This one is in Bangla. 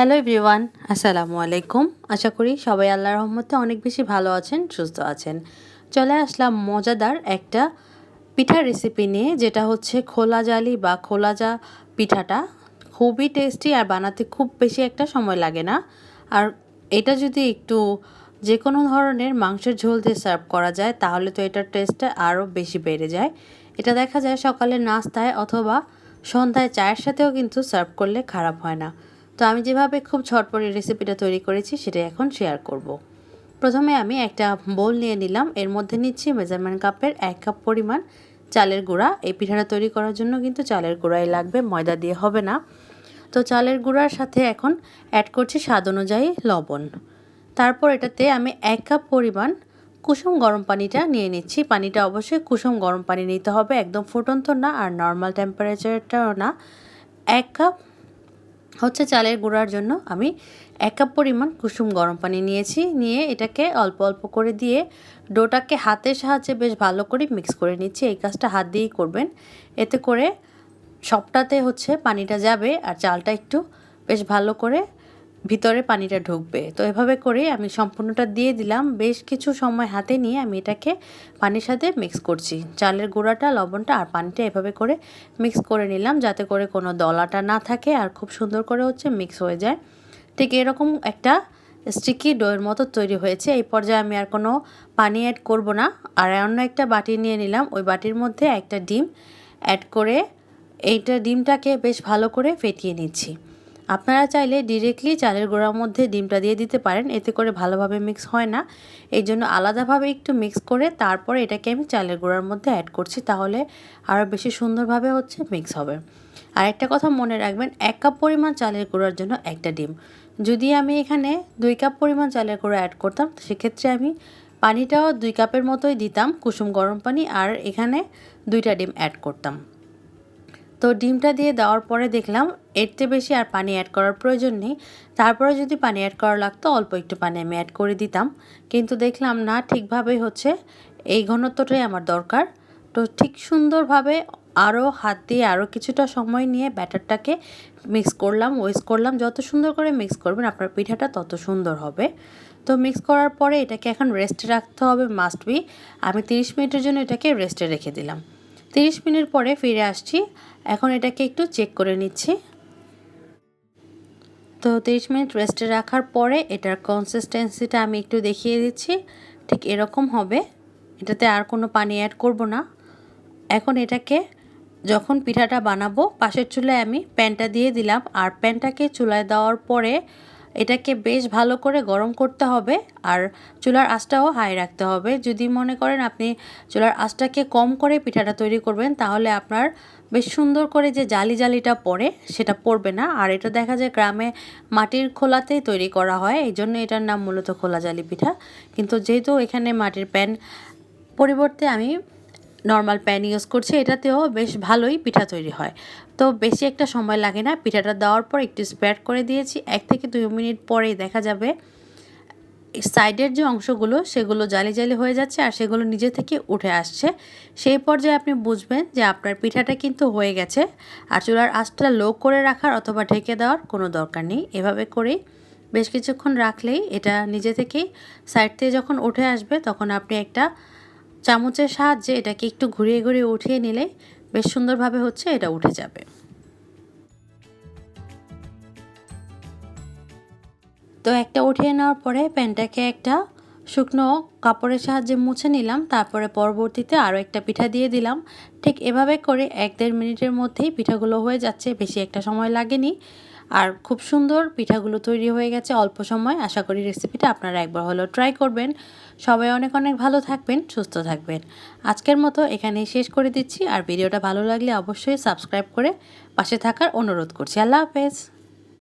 হ্যালো এভরিওয়ান আসসালামু আলাইকুম আশা করি সবাই আল্লাহর রহমতে অনেক বেশি ভালো আছেন, সুস্থ আছেন। চলে আসলাম মজাদার একটা পিঠার রেসিপি নিয়ে, যেটা হচ্ছে খোলা জালি বা খোলা জা পিঠাটা। খুবই টেস্টি আর বানাতে খুব বেশি একটা সময় লাগে না। আর এটা যদি একটু যে কোনো ধরনের মাংসের ঝোল দিয়ে সার্ভ করা যায়, তাহলে তো এটার টেস্টটা আরও বেশি বেড়ে যায়। এটা দেখা যায় সকালে নাস্তায় অথবা সন্ধ্যায় চায়ের সাথেও কিন্তু সার্ভ করলে খারাপ হয় না। তো আমি যেভাবে খুব ঝটপট রেসিপিটা তৈরি করেছি সেটা এখন শেয়ার করব। প্রথমে আমি একটা বোল নিয়ে নিলাম। এর মধ্যে নিচ্ছি মেজারমেন্ট কাপের এক কাপ পরিমাণ চালের গুঁড়া। এই পিঠাটা তৈরি করার জন্য কিন্তু চালের গুঁড়াই লাগবে, ময়দা দিয়ে হবে না। তো চালের গুঁড়ার সাথে এখন অ্যাড করছি স্বাদ অনুযায়ী লবণ। তারপর এটাতে আমি এক কাপ পরিমাণ কুসুম গরম পানিটা নিয়ে নিচ্ছি। পানিটা অবশ্যই কুসুম গরম পানি নিতে হবে, একদম ফুটন্ত না আর নর্মাল টেম্পারেচারটাও না। এক কাপ হচ্ছে চালের গুঁড়ার জন্য আমি এক কাপ পরিমাণ কুসুম গরম পানি নিয়েছি, নিয়ে এটাকে অল্প অল্প করে দিয়ে ডোটাকে হাতের সাহায্যে বেশ ভালো করে মিক্স করে নিচ্ছি। এই কাজটা হাত দিয়েই করবেন। এতে করে সবটাতে হচ্ছে পানিটা যাবে আর চালটা একটু বেশ ভালো করে ভিতরে পানিটা ঢুকবে। তো এভাবে করে আমি সম্পূর্ণটা দিয়ে দিলাম। বেশ কিছু সময় হাতে নিয়ে আমি এটাকে পানির সাথে মিক্স করছি। চালের গুঁড়াটা, লবণটা আর পানিটা এভাবে করে মিক্স করে নিলাম যাতে করে কোনো দলাটা না থাকে আর খুব সুন্দর করে হচ্ছে মিক্স হয়ে যায়। ঠিক এরকম একটা স্টিকি ডোয়ের মতো তৈরি হয়েছে। এই পর্যায়ে আমি আর কোনো পানি অ্যাড করব না। আর অন্য একটা বাটি নিয়ে নিলাম। ওই বাটির মধ্যে একটা ডিম অ্যাড করে এইটা ডিমটাকে বেশ ভালো করে ফেটিয়ে নিচ্ছি। আপনারা চাইলে ডিরেক্টলি চালের গোড়ার মধ্যে ডিমটা দিয়ে দিতে পারেন, এতে করে ভালোভাবে মিক্স হয় না। এই জন্য আলাদাভাবে একটু মিক্স করে তারপরে এটাকে আমি চালের গোড়ার মধ্যে অ্যাড করছি, তাহলে আরও বেশি সুন্দরভাবে হচ্ছে মিক্স হবে। আর একটা কথা মনে রাখবেন, এক কাপ পরিমাণ চালের গুঁড়ার জন্য একটা ডিম। যদি আমি এখানে দুই কাপ পরিমাণ চালের গুঁড়ো অ্যাড করতাম, সেক্ষেত্রে আমি পানিটাও দুই কাপের মতোই দিতাম, কুসুম গরম পানি, আর এখানে দুইটা ডিম অ্যাড করতাম। তো ডিমটা দিয়ে দেওয়ার পরে দেখলাম এর চেয়ে বেশি আর পানি অ্যাড করার প্রয়োজন নেই। তারপরে যদি পানি অ্যাড করা লাগতো, অল্প একটু পানি আমি অ্যাড করে দিতাম। কিন্তু দেখলাম না, ঠিকভাবেই হচ্ছে। এই ঘনত্বটাই আমার দরকার। তো ঠিক সুন্দরভাবে আরও হাত দিয়ে আরও কিছুটা সময় নিয়ে ব্যাটারটাকে মিক্স করলাম ওয়েস্ট করলাম। যত সুন্দর করে মিক্স করবেন, আপনার পিঠাটা তত সুন্দর হবে। তো মিক্স করার পরে এটাকে এখন রেস্টে রাখতে হবে মাস্ট বি আমি 30 মিনিটের জন্য এটাকে রেস্টে রেখে দিলাম। 30 মিনিট পরে ফিরে আসছি। এখন এটাকে একটু চেক করে নিচ্ছি। তো 30 মিনিট রেস্টে রাখার পরে এটার কনসিস্টেন্সিটা আমি একটু দেখিয়ে দিচ্ছি। ঠিক এরকম হবে। এটাতে আর কোনো পানি অ্যাড করব না। এখন এটাকে যখন পিঠাটা বানাবো, পাশের চুলায় আমি প্যানটা দিয়ে দিলাম। আর প্যানটাকে চুলায় দেওয়ার পরে এটাকে বেশ ভালো করে গরম করতে হবে আর চুলার আঁচটাও হাই রাখতে হবে। যদি মনে করেন আপনি চুলার আঁচটাকে কম করে পিঠাটা তৈরি করবেন, তাহলে আপনার বেশ সুন্দর করে যে জালি জালিটা পড়ে সেটা পড়বে না। আর এটা দেখা যায় গ্রামে মাটির খোলাতেই তৈরি করা হয়, এই জন্য এটার নাম মূলত খোলা জালি পিঠা। কিন্তু যেহেতু এখানে মাটির প্যান, পরিবর্তে আমি নর্মাল প্যান ইউজ করছি, এটাতেও বেশ ভালোই পিঠা তৈরি হয়। তো বেশি একটা সময় লাগে না, পিঠাটা দেওয়ার পর একটু স্প্রেড করে দিয়েছি। এক থেকে দুই মিনিট পরেই দেখা যাবে সাইডের যে অংশগুলো, সেগুলো জালি জালি হয়ে যাচ্ছে আর সেগুলো নিজে থেকে উঠে আসছে। সেই পর্যায়ে আপনি বুঝবেন যে আপনার পিঠাটা কিন্তু হয়ে গেছে আর চুলার আঁচটা লো করে রাখার অথবা ঢেকে দেওয়ার কোনো দরকার নেই। এভাবে করেই বেশ কিছুক্ষণ রাখলেই এটা নিজে থেকেই সাইড থেকে যখন উঠে আসবে, তখন আপনি একটা চামচের সাহায্যে এটাকে একটু ঘুরিয়ে ঘুরিয়ে উঠিয়ে নিলে বেশ সুন্দরভাবে হচ্ছে এটা উঠে যাবে। তো একটা উঠিয়ে নেওয়ার পরে প্যানটাকে একটা শুকনো কাপড়ের সাহায্যে মুছে নিলাম, তারপরে পরবর্তীতে আরও একটা পিঠা দিয়ে দিলাম। ঠিক এভাবে করে এক দেড় মিনিটের মধ্যেই পিঠাগুলো হয়ে যাচ্ছে, বেশি একটা সময় লাগেনি। আর খুব সুন্দর পিঠাগুলো তৈরি হয়ে গেছে অল্প সময়। আশা করি রেসিপিটা আপনারা একবার হলো ট্রাই করবেন। সবাই অনেক অনেক ভালো থাকবেন, সুস্থ থাকবেন। আজকের মতো এখানেই শেষ করে দিচ্ছি। আর ভিডিওটা ভালো লাগলে অবশ্যই সাবস্ক্রাইব করে পাশে থাকার অনুরোধ করছি। আল্লাহ হাফেজ।